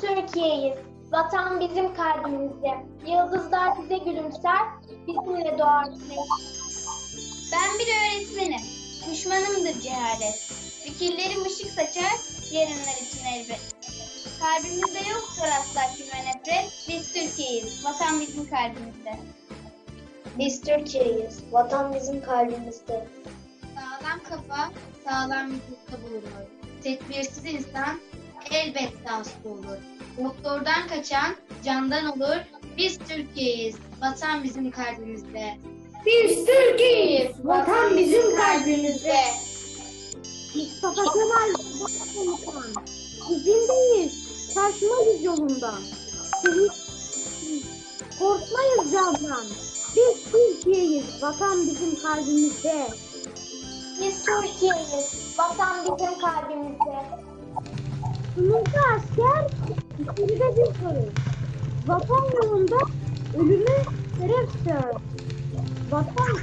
Türkiye'yiz. Vatan bizim kalbimizde. Yıldızlar bize gülümser, bizimle doğar güneş. Ben bir öğretmenim. Düşmanımdır cehalet. Fikirlerim ışık saçar, yarınlar için elbet. Kalbimizde yoktur asla ve nefret. Biz Türkiye'yiz. Vatan bizim kalbimizde. Biz Türkiye'yiz. Vatan bizim kalbimizde. Sağlam kafa, sağlam vücutta bulunur. Tedbirsiz insan elbette hasta olur. Doktordan kaçan candan olur. Biz Türkiye'yiz. Vatan bizim kalbimizde. Biz Türkiye'yiz. Vatan bizim kalbimizde. Mustafa Kemal Komutan. İzindeyiz. Şaşmayız yolundan. Korkmayız candan. Biz Türkiye'yiz. Vatan bizim kalbimizde. Biz Türkiye'yiz. Vatan bizim kalbimizde. Sınırda asker, içeride bir karı. Vatan yolunda ölümü şeref çağır. Vatan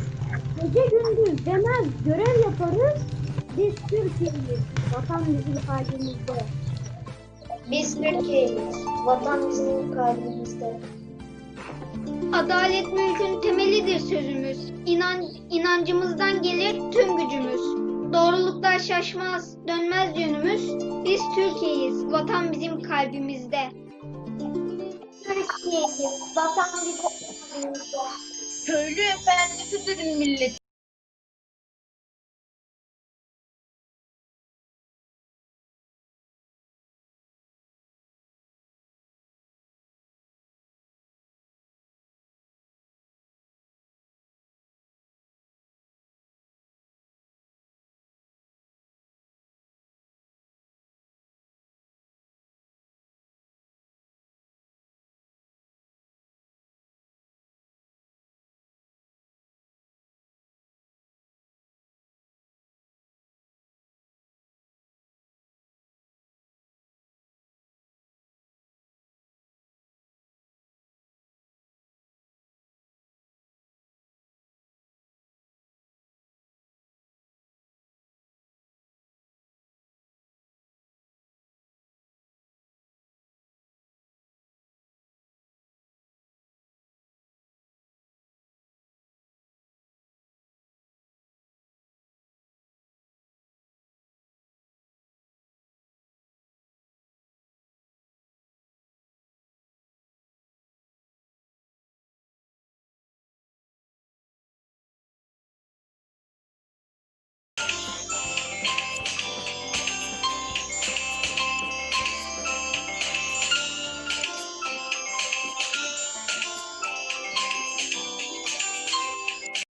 gece gündüz demez görev yaparız. Biz Türkiye'yiz. Vatan bizim kalbimizde. Biz Türkiye'yiz. Vatan bizim kalbimizde. Adalet mülkün temelidir sözümüz. İnan, inancımızdan gelir tüm gücümüz. Doğruluklar şaşmaz, dönmez yönümüz. Biz Türkiye'yiz, vatan bizim kalbimizde. Türkiye'yiz. Vatan bizim kalbimizde. Köylü efendisidir millet.